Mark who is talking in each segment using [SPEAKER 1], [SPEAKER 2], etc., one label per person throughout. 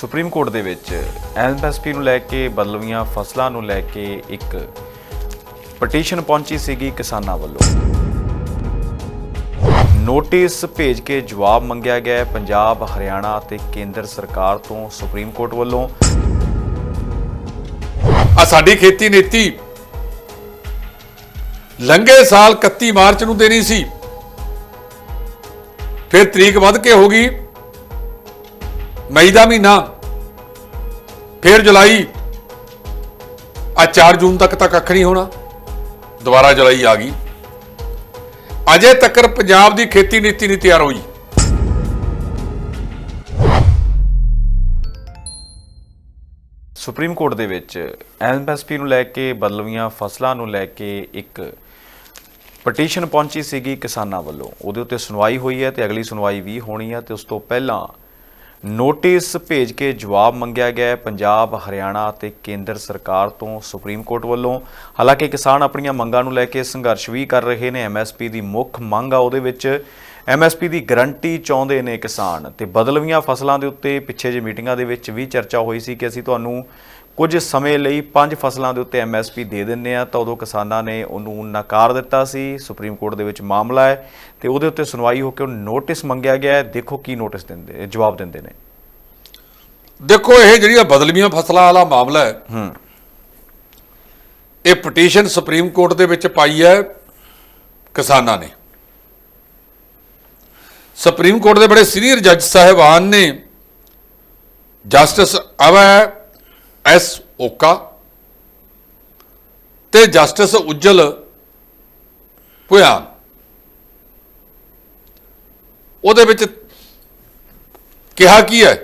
[SPEAKER 1] Supreme court ਦੇ ਵਿੱਚ MSP ਨੂੰ ਲੈ ਕੇ ਬਦਲਵੀਆਂ ਫਸਲਾਂ ਨੂੰ ਲੈ ਕੇ ਇੱਕ ਪਟੀਸ਼ਨ ਪਹੁੰਚੀ ਸੀਗੀ ਕਿਸਾਨਾਂ ਵੱਲੋਂ। ਨੋਟਿਸ ਭੇਜ ਕੇ ਜਵਾਬ ਮੰਗਿਆ ਗਿਆ ਪੰਜਾਬ, ਹਰਿਆਣਾ ਅਤੇ ਕੇਂਦਰ ਸਰਕਾਰ ਤੋਂ ਸੁਪਰੀਮ ਕੋਰਟ ਵੱਲੋਂ।
[SPEAKER 2] ਆ ਸਾਡੀ ਖੇਤੀ ਨੀਤੀ ਲੰਘੇ ਸਾਲ 31 ਮਾਰਚ ਨੂੰ ਦੇਣੀ ਸੀ। ਫਿਰ ਤਰੀਕ ਵੱਧ ਕੇ ਹੋ ਗਈ। ਮਈ ਦਾ ਮਹੀਨਾ ਫਿਰ ਜੁਲਾਈ। ਆ 4 ਜੂਨ ਤੱਕ ਤਾਂ ਕੱਖ ਨਹੀਂ ਹੋਣਾ। ਦੁਬਾਰਾ ਜੁਲਾਈ ਆ ਗਈ। ਅਜੇ ਤੱਕ ਪੰਜਾਬ ਦੀ ਖੇਤੀ ਨੀਤੀ ਨਹੀਂ ਤਿਆਰ ਹੋਈ।
[SPEAKER 1] ਸੁਪਰੀਮ ਕੋਰਟ ਦੇ ਵਿੱਚ ਐਮਐਸਪੀ ਨੂੰ ਲੈ ਕੇ ਬਦਲਵੀਆਂ ਫਸਲਾਂ ਨੂੰ ਲੈ ਕੇ ਇੱਕ ਪਟੀਸ਼ਨ ਪਹੁੰਚੀ ਸੀਗੀ ਕਿਸਾਨਾਂ ਵੱਲੋਂ। ਉਹਦੇ ਉੱਤੇ ਸੁਣਵਾਈ ਹੋਈ ਹੈ ਤੇ ਅਗਲੀ ਸੁਣਵਾਈ ਵੀ ਹੋਣੀ ਹੈ ਤੇ ਉਸ ਤੋਂ ਪਹਿਲਾਂ ਨੋਟਿਸ ਭੇਜ ਕੇ ਜਵਾਬ ਮੰਗਿਆ ਗਿਆ ਹੈ। ਪੰਜਾਬ, ਹਰਿਆਣਾ ਅਤੇ ਕੇਂਦਰ ਸਰਕਾਰ ਤੋਂ ਸੁਪਰੀਮ ਕੋਰਟ ਵੱਲੋਂ। ਹਾਲਾਂਕਿ ਕਿਸਾਨ ਆਪਣੀਆਂ ਮੰਗਾਂ ਨੂੰ ਲੈ ਕੇ ਸੰਘਰਸ਼ ਵੀ ਕਰ ਰਹੇ ਨੇ। ਐਮਐਸਪੀ ਦੀ ਮੁੱਖ ਮੰਗ ਆ ਉਹਦੇ ਵਿੱਚ ਐਮਐਸਪੀ ਦੀ ਗਰੰਟੀ ਚਾਹੁੰਦੇ ਨੇ ਕਿਸਾਨ। ਤੇ ਬਦਲਵੀਆਂ ਫਸਲਾਂ ਦੇ ਉੱਤੇ ਪਿੱਛੇ ਜੇ ਮੀਟਿੰਗਾਂ ਦੇ ਵਿੱਚ ਵੀ ਚਰਚਾ ਹੋਈ ਸੀ ਕਿ ਅਸੀਂ ਤੁਹਾਨੂੰ ਕੁਝ ਸਮੇਂ ਲਈ ਪੰਜ ਫਸਲਾਂ ਦੇ ਉੱਤੇ ਐਮਐਸਪੀ ਦੇ ਦਿੰਨੇ ਆ ਤਾਂ ਉਦੋਂ ਕਿਸਾਨਾਂ ਨੇ ਉਹਨੂੰ ਨਕਾਰ ਦਿੱਤਾ ਸੀ। ਸੁਪਰੀਮ ਕੋਰਟ ਦੇ ਵਿੱਚ ਮਾਮਲਾ ਹੈ ਤੇ ਉਹਦੇ ਉੱਤੇ ਸੁਣਵਾਈ ਹੋ ਕੇ ਉਹ ਨੋਟਿਸ ਮੰਗਿਆ ਗਿਆ ਹੈ। ਦੇਖੋ ਕੀ ਨੋਟਿਸ ਦਿੰਦੇ ਜਵਾਬ ਦਿੰਦੇ ਨੇ।
[SPEAKER 2] ਦੇਖੋ ਇਹ ਜਿਹੜੀਆਂ ਬਦਲਵੀਆਂ ਫਸਲਾਂ ਵਾਲਾ ਮਾਮਲਾ ਹੈ
[SPEAKER 1] ਹੂੰ।
[SPEAKER 2] ਇਹ ਪਟੀਸ਼ਨ ਸੁਪਰੀਮ ਕੋਰਟ ਦੇ ਵਿੱਚ ਪਾਈ ਹੈ ਕਿਸਾਨਾਂ ਨੇ। ਸੁਪਰੀਮ ਕੋਰਟ ਦੇ ਬੜੇ ਸੀਨੀਅਰ ਜੱਜ ਸਾਹਿਬਾਨ ਨੇ ਜਸਟਿਸ ਅਵੈ ਐਸ ਓਕਾ ਤੇ ਜਸਟਿਸ ਉਜਲ ਪੁਆਨ ਉਹਦੇ ਵਿੱਚ ਕਿਹਾ ਕੀ ਹੈ?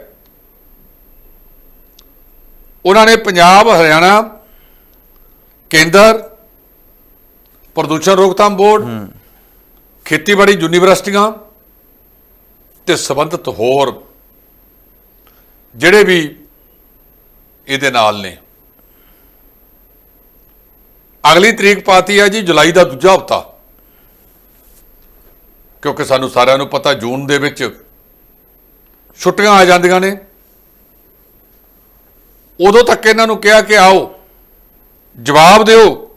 [SPEAKER 2] ਉਹਨਾਂ ਨੇ ਪੰਜਾਬ ਹਰਿਆਣਾ ਕੇਂਦਰ ਪ੍ਰਦੂਸ਼ਣ ਰੋਕਥਾਮ ਬੋਰਡ ਖੇਤੀਬਾੜੀ ਯੂਨੀਵਰਸਿਟੀਆਂ ਤੇ ਸੰਬੰਧਿਤ ਹੋਰ ਜਿਹੜੇ ਵੀ ਇਹਦੇ ਨਾਲ ਨੇ। ਅਗਲੀ ਤਰੀਕ ਪਾਤੀ ਹੈ ਜੀ, ਜੁਲਾਈ ਦਾ ਦੂਜਾ ਹਫਤਾ। ਕਿਉਂਕਿ ਸਾਨੂੰ ਸਾਰਿਆਂ ਨੂੰ ਪਤਾ ਜੂਨ ਦੇ ਵਿੱਚ ਛੁੱਟੀਆਂ ਆ ਜਾਂਦੀਆਂ ਨੇ। ਉਦੋਂ ਤੱਕ ਇਹਨਾਂ ਨੂੰ ਕਿਹਾ ਕਿ ਆਓ, ਜਵਾਬ ਦਿਓ।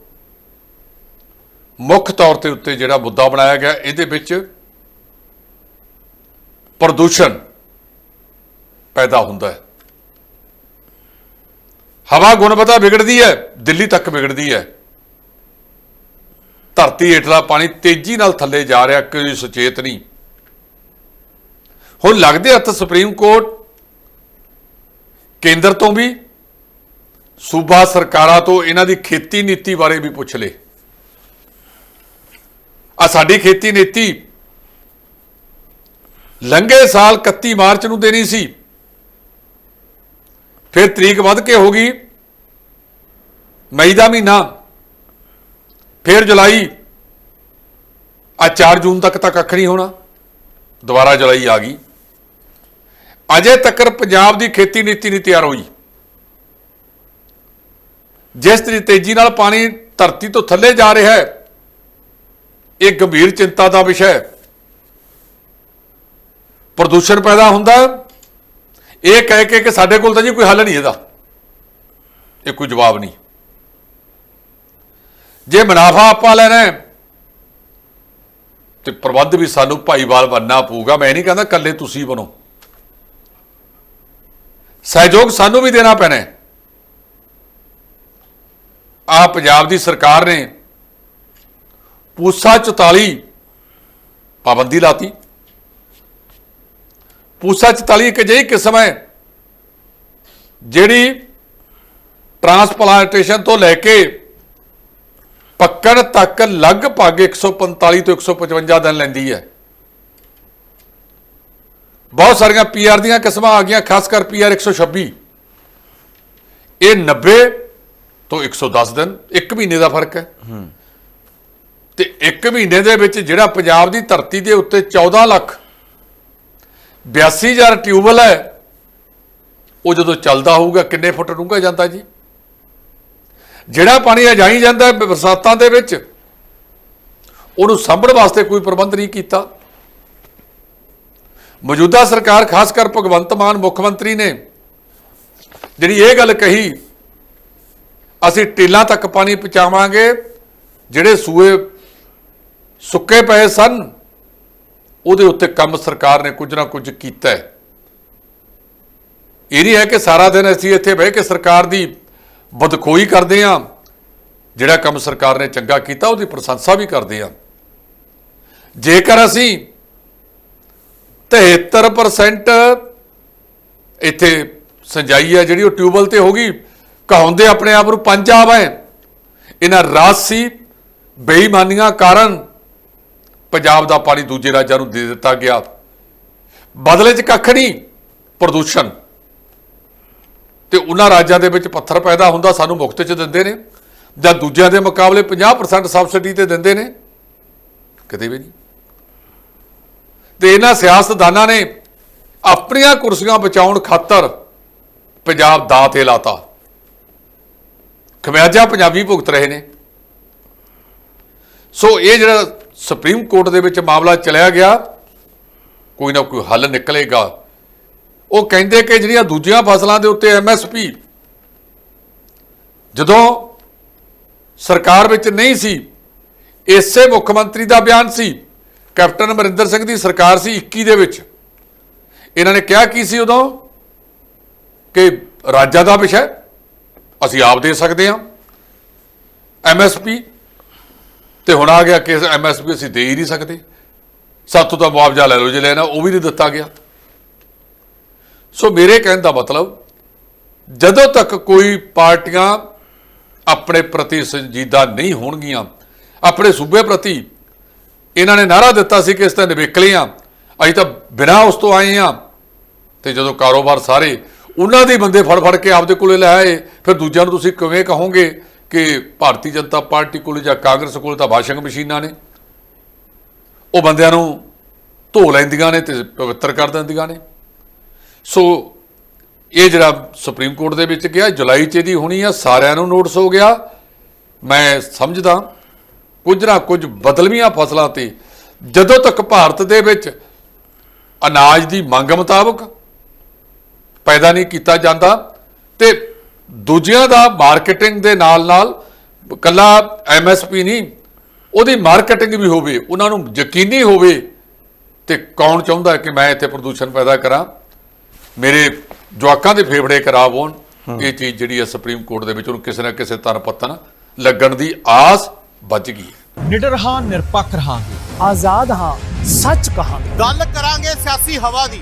[SPEAKER 2] ਮੁੱਖ ਤੌਰ ਤੇ ਉੱਤੇ ਜਿਹੜਾ ਮੁੱਦਾ ਬਣਾਇਆ ਗਿਆ, ਇਹਦੇ ਵਿੱਚ ਪ੍ਰਦੂਸ਼ਣ ਪੈਦਾ ਹੁੰਦਾ ਹੈ। ਹਵਾ ਗੁਣਵੱਤਾ ਵਿਗੜਦੀ ਹੈ, ਦਿੱਲੀ ਤੱਕ ਵਿਗੜਦੀ ਹੈ। ਧਰਤੀ ਹੇਠਲਾ ਪਾਣੀ ਤੇਜ਼ੀ ਨਾਲ ਥੱਲੇ ਜਾ ਰਿਹਾ, ਕੋਈ ਸੁਚੇਤ ਨਹੀਂ। ਹੁਣ ਲੱਗਦੇ ਹੱਥ ਸੁਪਰੀਮ ਕੋਰਟ ਕੇਂਦਰ ਤੋਂ ਵੀ, ਸੂਬਾ ਸਰਕਾਰਾਂ ਤੋਂ ਇਹਨਾਂ ਦੀ ਖੇਤੀ ਨੀਤੀ ਬਾਰੇ ਵੀ ਪੁੱਛ ਲੇ ਆ ਸਾਡੀ ਖੇਤੀ ਨੀਤੀ ਲੰਘੇ ਸਾਲ 31 ਮਾਰਚ ਨੂੰ ਦੇਣੀ ਸੀ। ਫਿਰ ਤਰੀਕ ਵੱਧ ਕੇ ਹੋ ਗਈ ਮਈ ਦਾ ਮਹੀਨਾ, ਫਿਰ ਜੁਲਾਈ ਆ 4 ਜੂਨ ਤੱਕ ਤਾਂ ਕੱਖ ਨਹੀਂ ਹੋਣਾ, ਦੁਬਾਰਾ ਜੁਲਾਈ ਆ ਗਈ ਅਜੇ ਤੱਕ ਪੰਜਾਬ ਦੀ ਖੇਤੀ ਨੀਤੀ ਨਹੀਂ ਤਿਆਰ ਹੋਈ ਜਿਸ ਤਰੀ ਤੇਜ਼ੀ ਨਾਲ ਪਾਣੀ ਧਰਤੀ ਤੋਂ ਥੱਲੇ ਜਾ ਰਿਹਾ ਹੈ, ਇਹ ਗੰਭੀਰ ਚਿੰਤਾ ਦਾ ਵਿਸ਼ਾ ਹੈ ਪ੍ਰਦੂਸ਼ਣ ਪੈਦਾ ਹੁੰਦਾ ਹੈ। ਇਹ ਕਹਿ ਕੇ ਕਿ ਸਾਡੇ ਕੋਲ ਤਾਂ ਜੀ ਕੋਈ ਹੱਲ ਨਹੀਂ ਇਹਦਾ। ਇਹ ਕੋਈ ਜਵਾਬ ਨਹੀਂ। ਜੇ ਮੁਨਾਫਾ ਆਪਾਂ ਲੈਣਾ ਹੈ ਤੇ ਪ੍ਰਬੰਧ ਵੀ ਸਾਨੂੰ ਭਾਈਵਾਲ ਬਣਨਾ ਪਊਗਾ। ਮੈਂ ਨਹੀਂ ਕਹਿੰਦਾ ਇਕੱਲੇ ਤੁਸੀਂ ਬਣੋ। ਸਹਿਯੋਗ ਸਾਨੂੰ ਵੀ ਦੇਣਾ ਪੈਣਾ ਆ ਪੰਜਾਬ ਦੀ ਸਰਕਾਰ ਨੇ ਪੂਸਾ 44 ਪਾਬੰਦੀ ਲਾਤੀ। ਪੂਸਾ 44 ਇੱਕ ਅਜਿਹੀ ਕਿਸਮ ਹੈ ਜਿਹੜੀ ਟਰਾਂਸਪਲਾਂਟੇਸ਼ਨ ਤੋਂ ਲੈ ਕੇ ਪੱਕਣ ਤੱਕ ਲਗਭਗ 145 ਤੋਂ 155 ਦਿਨ ਲੈਂਦੀ ਹੈ। ਬਹੁਤ ਸਾਰੀਆਂ ਪੀਆਰ ਦੀਆਂ ਕਿਸਮਾਂ ਆ ਗਈਆਂ ਖਾਸ ਕਰ ਪੀਆਰ 126 ਇਹ 90 ਤੋਂ 110 ਦਿਨ ਇੱਕ ਮਹੀਨੇ ਦਾ ਫ਼ਰਕ ਹੈ। ਤੇ ਇੱਕ ਮਹੀਨੇ ਦੇ ਵਿੱਚ ਜਿਹੜਾ ਪੰਜਾਬ ਦੀ ਧਰਤੀ ਦੇ ਉੱਤੇ 14 ਲੱਖ 82000 ਟਿਊਬਲ ਹੈ। ਉਹ ਜਦੋਂ ਚੱਲਦਾ ਹੋਊਗਾ, ਕਿੰਨੇ ਫੁੱਟ ਡੂੰਘਾ ਜਾਂਦਾ ਜੀ? ਜਿਹੜਾ ਪਾਣੀ ਆ ਜਾਈ ਜਾਂਦਾ ਬਰਸਾਤਾਂ ਦੇ ਵਿੱਚ, ਉਹਨੂੰ ਸਾਂਭਣ ਵਾਸਤੇ ਕੋਈ ਪ੍ਰਬੰਧ ਨਹੀਂ ਕੀਤਾ। ਮੌਜੂਦਾ ਸਰਕਾਰ, ਖਾਸ ਕਰ ਭਗਵੰਤ ਮਾਨ, ਮੁੱਖ ਮੰਤਰੀ ਨੇ ਜਿਹੜੀ ਇਹ ਗੱਲ ਕਹੀ, ਅਸੀਂ ਟੀਲਾਂ ਤੱਕ ਪਾਣੀ ਪਹੁੰਚਾਵਾਂਗੇ, ਜਿਹੜੇ ਸੂਏ ਸੁੱਕੇ ਪਏ ਸਨ ਉਹਦੇ ਉੱਤੇ ਕੰਮ ਸਰਕਾਰ ਨੇ ਕੁਝ ਨਾ ਕੁਝ ਕੀਤਾ ਹੈ। ਇਹ ਨਹੀਂ ਹੈ ਕਿ ਸਾਰਾ ਦਿਨ ਅਸੀਂ ਇੱਥੇ ਬਹਿ ਕੇ ਸਰਕਾਰ ਦੀ ਬਦਖੋਈ ਕਰਦੇ ਹਾਂ, ਜਿਹੜਾ ਕੰਮ ਸਰਕਾਰ ਨੇ ਚੰਗਾ ਕੀਤਾ, ਉਹਦੀ ਪ੍ਰਸ਼ੰਸਾ ਵੀ ਕਰਦੇ ਹਾਂ। ਜੇਕਰ ਅਸੀਂ 73% ਇੱਥੇ ਸਿੰਜਾਈ ਹੈ, ਜਿਹੜੀ ਉਹ ਟਿਊਬਲ ਤੇ ਹੋ ਗਈ, ਕਹਾਉਂਦੇ ਆਪਣੇ ਆਪ ਨੂੰ ਪੰਜਾਬ ਹੈ। ਇਹਨਾਂ ਰਾਜਸੀ ਬੇਈਮਾਨੀਆਂ ਕਾਰਨ ਪੰਜਾਬ ਦਾ ਪਾਣੀ ਦੂਜੇ ਰਾਜਾਂ ਨੂੰ ਦੇ ਦਿੱਤਾ ਗਿਆ। ਬਦਲੇ 'ਚ ਕੱਖ ਨਹੀਂ, ਪ੍ਰਦੂਸ਼ਣ। ਤੇ ਉਹਨਾਂ ਰਾਜਾਂ ਦੇ ਵਿੱਚ ਪੱਥਰ ਪੈਦਾ ਹੁੰਦਾ ਸਾਨੂੰ ਮੁਫਤ 'ਚ ਦਿੰਦੇ ਨੇ, ਜਾਂ ਦੂਜਿਆਂ ਦੇ ਮੁਕਾਬਲੇ 50% ਸਬਸਿਡੀ ਤੇ ਦਿੰਦੇ ਨੇ। ਕਿਤੇ ਵੀ ਨਹੀਂ। ਤੇ ਇਹਨਾਂ ਸਿਆਸਤਦਾਨਾਂ ਨੇ ਆਪਣੀਆਂ ਕੁਰਸੀਆਂ ਬਚਾਉਣ ਖਾਤਰ ਪੰਜਾਬ ਦਾ ਤੇ ਲਾਤਾ ਖਮਿਆਜਾ ਪੰਜਾਬੀ ਭੁਗਤ ਰਹੇ ਨੇ। ਸੋ ਇਹ ਜਿਹੜਾ ਸੁਪਰੀਮ ਕੋਰਟ ਦੇ ਵਿੱਚ ਮਾਮਲਾ ਚਲਿਆ ਗਿਆ, ਕੋਈ ਨਾ ਕੋਈ ਹੱਲ ਨਿਕਲੇਗਾ। ਉਹ ਕਹਿੰਦੇ ਕਿ ਜਿਹੜੀਆਂ ਦੂਜੀਆਂ ਫਸਲਾਂ ਦੇ ਉੱਤੇ ਐਮਐਸਪੀ ਜਦੋਂ ਸਰਕਾਰ ਵਿੱਚ ਨਹੀਂ ਸੀ, ਇਸੇ ਮੁੱਖ ਮੰਤਰੀ ਦਾ ਬਿਆਨ ਸੀ, ਕੈਪਟਨ ਅਮਰਿੰਦਰ ਸਿੰਘ ਦੀ ਸਰਕਾਰ ਸੀ 21 ਦੇ ਵਿੱਚ। ਇਹਨਾਂ ਨੇ ਕਿਹਾ ਕੀ ਸੀ ਉਦੋਂ? ਕਿ ਰਾਜਾਂ ਦਾ ਵਿਸ਼ਾ ਅਸੀਂ ਆਪ ਦੇ ਸਕਦੇ ਹਾਂ। ਐਮਐਸਪੀ ਤੇ ਹੁਣ ਆ ਗਿਆ ਕਿ ਐਮਐਸਪੀ ਅਸੀਂ ਦੇ ਹੀ ਨਹੀਂ ਸਕਦੇ। ਸਾਤੋਂ ਤਾਂ ਮੁਆਵਜ਼ਾ ਲੈ ਲਓ ਜੇ ਲੈਣਾ, ਉਹ ਵੀ ਨਹੀਂ ਦਿੱਤਾ ਗਿਆ। ਸੋ ਮੇਰੇ ਕਹਿਣ ਦਾ ਮਤਲਬ, ਜਦੋਂ ਤੱਕ ਕੋਈ ਪਾਰਟੀਆਂ ਆਪਣੇ ਪ੍ਰਤੀ ਸੰਜੀਦਾ ਨਹੀਂ ਹੋਣਗੀਆਂ, ਆਪਣੇ ਸੂਬੇ ਪ੍ਰਤੀ ਇਹਨਾਂ ਨੇ ਨਾਰਾ ਦਿੱਤਾ ਸੀ ਕਿ ਇਸ ਤਾਂ ਨਿਵੇਕਲੇ ਆ ਅਸੀਂ ਤਾਂ ਬਿਨਾਂ ਉਸ ਤੋਂ ਆਏ ਆ ਤੇ ਜਦੋਂ ਕਾਰੋਬਾਰ ਸਾਰੇ ਉਹਨਾਂ ਦੇ ਬੰਦੇ ਫੜ ਫੜ ਕੇ ਆਪਦੇ ਕੋਲੇ ਲੈ ਆਏ, ਫਿਰ ਦੂਜਿਆਂ ਨੂੰ ਤੁਸੀਂ ਕਿਵੇਂ ਕਹੋਗੇ? ਕਿ ਭਾਰਤੀ ਜਨਤਾ ਪਾਰਟੀ ਕੋਲ ਜਾਂ ਕਾਂਗਰਸ ਕੋਲ ਤਾਂ ਵਾਸ਼ਿੰਗ ਮਸ਼ੀਨਾਂ ਨੇ। ਉਹ ਬੰਦਿਆਂ ਨੂੰ ਧੋ ਲੈਂਦੀਆਂ ਨੇ ਤੇ ਪਵਿੱਤਰ ਕਰ ਦਿੰਦੀਆਂ ਨੇ। ਸੋ ਇਹ ਜਿਹੜਾ ਸੁਪਰੀਮ ਕੋਰਟ ਦੇ ਵਿੱਚ ਗਿਆ ਜੁਲਾਈ ਚ ਇਹਦੀ ਹੋਣੀ ਆ, ਸਾਰਿਆਂ ਨੂੰ ਨੋਟਿਸ ਹੋ ਗਿਆ। ਮੈਂ ਸਮਝਦਾ, ਕੁਝ ਨਾ ਕੁਝ ਬਦਲਵੀਆਂ ਫਸਲਾਂ ਤੇ ਜਦੋਂ ਤੱਕ ਭਾਰਤ ਦੇ ਵਿੱਚ ਅਨਾਜ ਦੀ ਮੰਗ ਮੁਤਾਬਕ ਪੈਦਾ ਨਹੀਂ ਕੀਤਾ ਜਾਂਦਾ ਤੇ ਦੂਜਿਆਂ ਦਾ ਮਾਰਕੀਟਿੰਗ ਦੇ ਨਾਲ ਨਾਲ ਕੱਲਾ ਐਮਐਸਪੀ ਨਹੀਂ ਉਹਦੀ ਮਾਰਕੀਟਿੰਗ ਵੀ ਹੋਵੇ ਉਹਨਾਂ ਨੂੰ ਯਕੀਨੀ ਹੋਵੇ ਤੇ ਕੌਣ ਚਾਹੁੰਦਾ ਹੈ ਕਿ ਮੈਂ ਇੱਥੇ ਪ੍ਰਦੂਸ਼ਣ ਪੈਦਾ ਕਰਾਂ ਮੇਰੇ ਜਵਾਕਾਂ ਦੇ ਫੇਫੜੇ ਖਰਾਬ ਹੋਣ ਇਹ ਚੀਜ਼ ਜਿਹੜੀ ਹੈ ਸੁਪਰੀਮ ਕੋਰਟ ਦੇ ਵਿੱਚ ਉਹਨੂੰ ਕਿਸੇ ਨਾ ਕਿਸੇ ਤਰ ਪੱਤਨ ਲੱਗਣ ਦੀ ਆਸ ਵੱਜ ਗਈ ਹੈ।
[SPEAKER 3] ਨਿਡਰ ਹਾਂ ਨਿਰਪੱਖ ਰਹਾਂਗੇ।
[SPEAKER 4] ਆਜ਼ਾਦ ਹਾਂ ਸੱਚ ਕਹਾਂਗੇ।
[SPEAKER 5] ਗੱਲ ਕਰਾਂਗੇ ਸਿਆਸੀ ਹਵਾ ਦੀ।